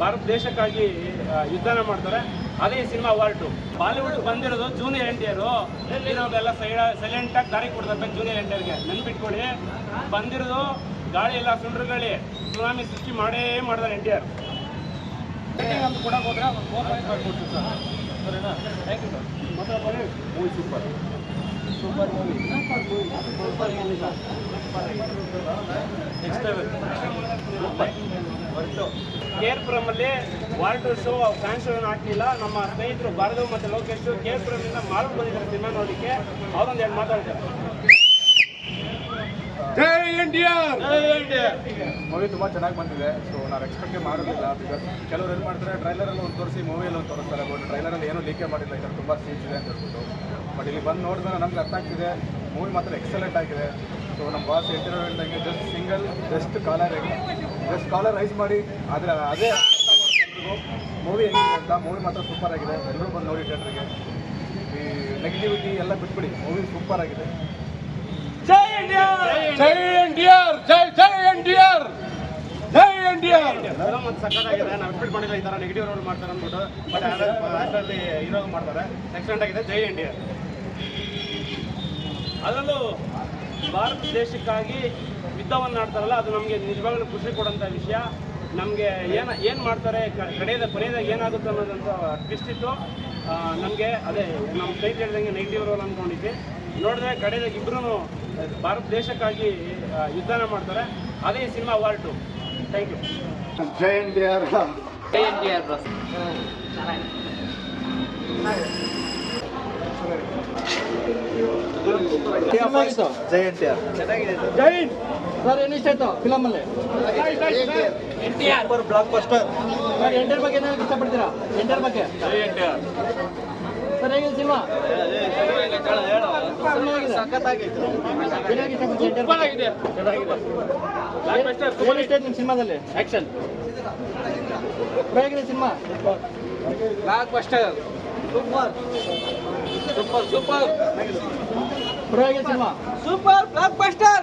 ಭಾರತ ದೇಶಕ್ಕಾಗಿ ಯುದ್ಧನ ಮಾಡ್ತಾರೆ. ಅದೇ ಈ ಸಿನಿಮಾ ವಾರ್ಟು ಬಾಲಿವುಡ್ ಬಂದಿರೋದು ಜೂನಿಯರ್ ಎನ್ಟಿಯರು ನಾವೆಲ್ಲ ಸೈಡ್ ಸೈಲೆಂಟಾಗಿ ದಾರಿ ಕೊಡ್ತಾರೆ ಜೂನಿಯರ್ ಎನ್ಟಿಯರ್ಗೆ ನೆನ್ಪಿಟ್ಕೊಳ್ಳಿ ಬಂದಿರೋದು ಗಾಳಿ ಎಲ್ಲ ಸುಂಡ್ರ ಗಾಳಿ ಸುನಾಮಿ ಸೃಷ್ಟಿ ಮಾಡೇ ಮಾಡಿದಾರೆ ಎನ್ ಟಿ ಆರ್ ಅಂತ ಕೊಡಕ್ಕೆ ಹೋದ್ರೆ ಕೊಡ್ತೀವಿ ಸರ್. ಸರಿನಾ? Thank you sir. ಮತ್ತೆ ಮೂವಿ ಸೂಪರ್ ಸೂಪರ್ ನೆಕ್ಸ್ಟ್ ಕೇರ್ಪುರಮಲ್ಲಿ ವಾರ್ಡ್ ಶೋ, ಫ್ಯಾನ್ ಏನು ನಮ್ಮ ಸ್ನೇಹಿತರು ಭಾರತ ಮತ್ತು ಲೋಕೇಶ್ ಕೇರ್ಪುರಮಿಂದ ಮಾರು ಬಂದಿದ್ದಾರೆ ಸಿನಿಮಾ ನೋಡಲಿಕ್ಕೆ ಅವರೊಂದು ಎರಡು ಮಾತಾಡ್ತಾರೆ. ಜೈ ಇಂಡಿಯಾ! ಮೂವಿ ತುಂಬ ಚೆನ್ನಾಗಿ ಬಂದಿದೆ. ಸೊ ನಾವು ಎಕ್ಸ್ಪೆಕ್ಟೇ ಮಾಡೋದಿಲ್ಲ ಬಿಕಾಸ್ ಕೆಲವರು ಏನು ಮಾಡ್ತಾರೆ ಟ್ರೈಲರಲ್ಲಿ ಒಂದು ತೋರಿಸಿ ಮೂವಿಯಲ್ಲಿ ಒಂದು ತೋರಿಸ್ತಾರೆ. ಬಟ್ ಟ್ರೈಲರಲ್ಲಿ ಏನೂ ಲೀಕೆ ಮಾಡಿಲ್ಲ. ಇದರಲ್ಲಿ ತುಂಬ ಸೀನ್ಸ್ ಇದೆ ಅಂತ ಹೇಳ್ಬಿಟ್ಟು ಬಟ್ ಇಲ್ಲಿ ಬಂದು ನೋಡಿದ್ರೆ ನಮ್ಗೆ ಅರ್ಥ ಆಗ್ತಿದೆ ಮೂವಿ ಮಾತ್ರ ಎಕ್ಸಲೆಂಟ್ ಆಗಿದೆ. ಸೊ ನಮ್ಮ ಬಾಸ್ ಹೇಳ್ತಿರೋ ಹೇಳ್ದಂಗೆ just single just collar just collar raise ಮಾಡಿ. ಆದರೆ ಅದೇ ಮೂವಿ ಹೆಂಗಿದೆ ಅಂತ ಮೂವಿ ಮಾತ್ರ ಸೂಪರ್ ಆಗಿದೆ. ಎಲ್ಲರೂ ಬಂದು ನೋಡಿ ಥಿಯೇಟ್ರಿಗೆ ಈ ನೆಗೆಟಿವಿಟಿ ಎಲ್ಲ ಬಿಟ್ಬಿಡಿ. ಮೂವಿ ಸೂಪರ್ ಆಗಿದೆ. ಜೈ ಎನ್ಡಿಆರ್ ಜೈ ಇಂಡಿಯಾ ಜೈ ಜೈ ಇಂಡಿಯಾ ಜೈ ಎನ್ಡಿಆರ್ ಫಿಲಮ್ ಒಂದು ಸಕ್ಕತ್ತಾಗಿದೆ ನಾವು ಎಕ್ಸ್ಪೆಕ್ಟ್ ಮಾಡಿಲ್ಲ ಈ ಥರ ನೆಗೆಟಿವ್ ರೋಲ್ ಮಾಡ್ತಾರೆ ಅಂದ್ಬಿಟ್ಟು ಬಟ್ ಲಾಸ್ಟಲ್ಲಿ ಹೀರೋ ಮಾಡ್ತಾರೆ ಎಕ್ಸಲೆಂಟ್ ಆಗಿದೆ ಜೈ ಇಂಡಿಯಾ ಅದರಲ್ಲೂ ಭಾರತ ದೇಶಕ್ಕಾಗಿ ಯುದ್ಧವನ್ನು ಆಡ್ತಾರಲ್ಲ ಅದು ನಮಗೆ ನಿಜವಾಗ್ಲೂ ಖುಷಿ ಕೊಡೋಂಥ ವಿಷಯ ನಮಗೆ ಏನು ಏನು ಮಾಡ್ತಾರೆ ಕಡೆಯದ ಕೊನೆಯದಾಗ ಏನಾಗುತ್ತೆ ಅನ್ನೋದಂತ ಟ್ವಿಸ್ಟ್ ಇತ್ತು ನಮಗೆ ಅದೇ ನಮ್ಮ ಕೈ ಹೇಳಿದಂಗೆ ನೆಗೆಟಿವ್ ರೋಲ್ ಅಂದ್ಕೊಂಡಿದ್ವಿ ನೋಡಿದ್ರೆ ಕಡೆಯದಾಗ ಇಬ್ಬರೂ ಭಾರತ ದೇಶಕ್ಕಾಗಿ ಯುದ್ಧ ಯುದ್ಧನ ಮಾಡ್ತಾರೆ. ಅದೇ ಈ cinema War two thank you Jai India ಜೈ ಇಂಡಿಯಾ ಜೈ ಸರ್ ಏನು ಇಷ್ಟ ಆಯ್ತು ಫಿಲಮ್ ಅಲ್ಲಿ? Super blockbuster sir N T R ಬಗ್ಗೆ ಏನಾದ್ರು ಇಷ್ಟಪಡ್ತೀರಾ? ಎಂಟರ್ ಬಗ್ಗೆ? ಎಂಟರ್ ಇಷ್ಟ ಆಯ್ತು ನಿಮ್ಮ ಸಿನಿಮಾದಲ್ಲಿ? ಆಕ್ಷನ್ ಹೇಗಿದೆ cinema? Blockbuster super super super ಹೇಗಿದೆ ಸಿನಿಮಾ? ಸೂಪರ್ ಬ್ಲಾಕ್ ಬಸ್ಟರ್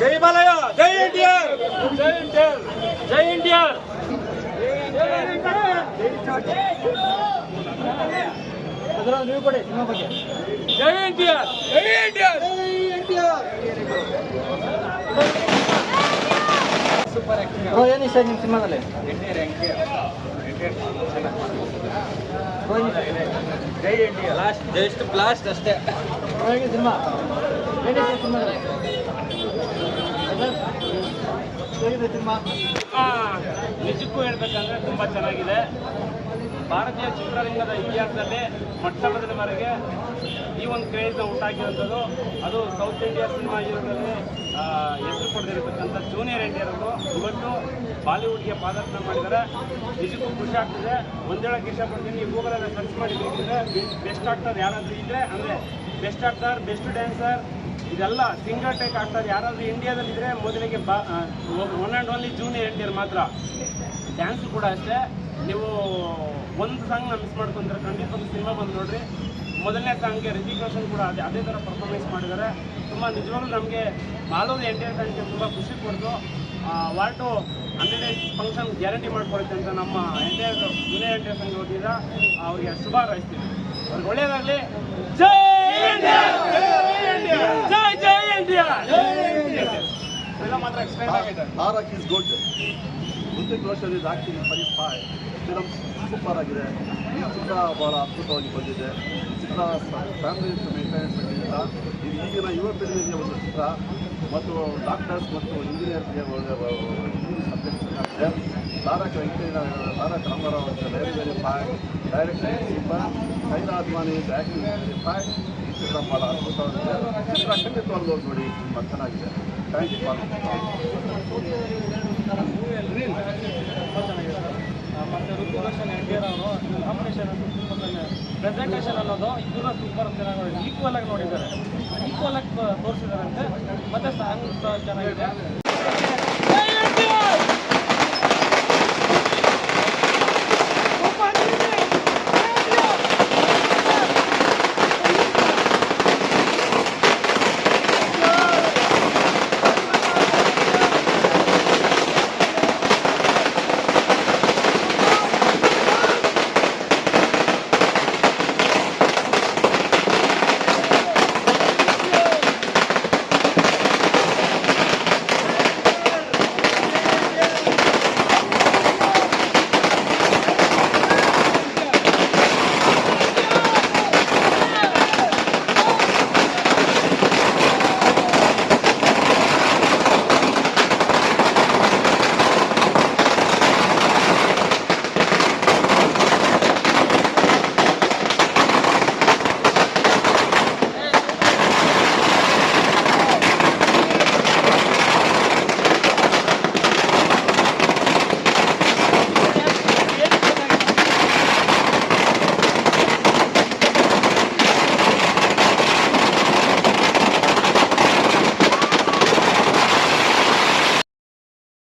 ಜೈ ಬಾಲಯ್ಯ ಜೈ ಇಂಡಿಯಾ ಜೈ ಇಂಡಿಯಾ ಜೈ ಇಂಡಿಯಾ ಅದರ ನೀವು ಕೊಡಿ ನಿಮ್ಮ ಬಗ್ಗೆ. ಜೈ ಇಂಡಿಯಾ ಜೈ ಇಂಡಿಯಾ ಬ್ರೋ ಏನು ಇಷ್ಟ ನಿಮ್ಮ ಸಿನಿಮಾದಲ್ಲಿ? ಏನು ಇಷ್ಟ? ಜೈ ಇಂಡಿಯಾ ಲಾಸ್ಟ್ ಜಸ್ಟ್ ಬ್ಲಾಸ್ಟ್ ಅಷ್ಟೇ. ಹೇಗೆ ಸಿನಿಮಾ ಏನಿದೆ ಸಿನಿಮಾದಲ್ಲಿ ಹೇಗಿದೆ ನಿಜಕ್ಕೂ ಹೇಳ್ಬೇಕಂದ್ರೆ ತುಂಬ ಚೆನ್ನಾಗಿದೆ. ಭಾರತೀಯ ಚಿತ್ರರಂಗದ ಇತಿಹಾಸದಲ್ಲಿ ಮೊಟ್ಟ ಮೊದಲವರೆಗೆ ಈ ಒಂದು ಕ್ರೇಜ್ನ ಉಂಟಾಗಿರುವಂಥದ್ದು ಅದು ಸೌತ್ ಇಂಡಿಯಾ ಸಿನಿಮಾ ಹೀರೋಗಳಲ್ಲಿ ಹೆಸರು ಪಡೆದಿರತಕ್ಕಂಥ ಜೂನಿಯರ್ ಎನ್ಟಿಆರ್ಗಳು ಇವತ್ತು ಬಾಲಿವುಡ್ಗೆ ಪಾದಾರ್ಪಣೆ ಮಾಡಿದ್ದಾರೆ. ನಿಜಕ್ಕೂ ಖುಷಿ ಆಗ್ತದೆ. ಒಂದೇಳಕ್ಕೆ ಇಷ್ಟಪಡ್ತೀನಿ. ಗೂಗಲಲ್ಲಿ ಸರ್ಚ್ ಮಾಡಿ ಬೇಕಿದ್ರೆ ಬೆಸ್ಟ್ ಆಕ್ಟರ್ ಯಾರಾದರೂ ಇದ್ದರೆ ಅಂದರೆ ಬೆಸ್ಟ್ ಆಕ್ಟರ್, ಬೆಸ್ಟ್ ಡ್ಯಾನ್ಸರ್, ಇದೆಲ್ಲ ಸಿಂಗರ್ ಟೈಕ್ ಆಗ್ತಾರೆ ಯಾರಾದರೂ ಇಂಡಿಯಾದಲ್ಲಿ ಇದ್ರೆ ಮೊದಲಿಗೆ one and only junior N T R ಮಾತ್ರ. ಡ್ಯಾನ್ಸ್ ಕೂಡ ಅಷ್ಟೇ. ನೀವು ಒಂದು ಸಾಂಗ್ ಸಾಂಗ್ನ ಮಿಸ್ ಮಾಡ್ಕೊಂತಾರೆ ಖಂಡಿತ ಒಂದು ಸಿನಿಮಾ ಬಂದು ನೋಡ್ರಿ. ಮೊದಲನೇ ಸಾಂಗ್ಗೆ ರಿತಿಕ್ ರೋಷನ್ ಕೂಡ ಅದೇ ಅದೇ ಥರ ಪರ್ಫಾರ್ಮೆನ್ಸ್ ಮಾಡಿದ್ದಾರೆ. ತುಂಬ ನಿಜವಾಗ್ಲೂ ನಮಗೆ ಮಾಲೋದು ಎಂಟರ್ ತಂಡಕ್ಕೆ ತುಂಬ ಖುಷಿ ಕೊಡ್ತು. War two hundred function guarantee ಮಾಡ್ಕೊಡುತ್ತೆ ಅಂತ ನಮ್ಮ ಎಂಟರ್ ಜೂನಿಯರ್ ಎಂಟರ್ ಸಂಘ ಅವರಿಗೆ ಶುಭ ಹಾರೈಸ್ತೀವಿ. ಒಳ್ಳೆಯದಾಗಲಿ ಜೈ ಇಂಡಿಯಾ! ಜೈ ಜೈ ಇಂಡಿಯಾ! ಎಲ್ಲ ಮಾತ್ರ ಎಕ್ಸ್ಪ್ಲೈನ್ ಆಗಿದೆ. Tarak is good. Hrithik Roshan is acting very fine film super ಆಗಿದೆ. ಈ ಚಿತ್ರ ಬಹಳ ಅದ್ಭುತವಾಗಿ ಬಂದಿದೆ. ಚಿತ್ರ ಫ್ಯಾಮಿಲಿ ಮೇಂಟೆನೆನ್ಸ್ ಇದು ಈಗಿನ ಯುವ ಪೀಳಿಗೆಗೆ ಒಂದು ಚಿತ್ರ. ಮತ್ತು ಡಾಕ್ಟರ್ಸ್ ಮತ್ತು ಇಂಜಿನಿಯರ್ಸ್ಗೆ ಸಬ್ಜೆಕ್ಟ್ಸನ್ನು ಇದೆ ತಾರಕ ವೆಂಕಯ್ಯ ತಾರಕ ರಾಮರಾವ್ ಅಂತ ಬೇರೆ ಬೇರೆ ಫ್ಯಾಕ್ direct super Kiara Advani batting very ಫ್ಯಾಕ್ ಇದು ಸಂಬಳ ಅದ್ಭುತವಾಗಿದೆ ಚಿತ್ರ ಖಂಡಿತವಾಗಿ ನೋಡಿ, ತುಂಬ ಚೆನ್ನಾಗಿದೆ. ಥ್ಯಾಂಕ್ ಯು ಫಾರ್ ಮತ್ತೆ ಋತುಲಕ್ಷಣ ಹೆಂಗೆ ಪ್ರೆಸೆಂಟೇಷನ್ ಅನ್ನೋದು ಇಬ್ಬರ ಸೂಪರ್ ಈಕ್ವಲ್ ಆಗಿ ನೋಡಿದ್ದಾರೆ. ಈಕ್ವಲ್ ಆಗಿ ತೋರಿಸಿದಾರಂತೆ ಮತ್ತೆ ಸಾಂಗ್ ಸಹ ಚೆನ್ನಾಗಿದೆ.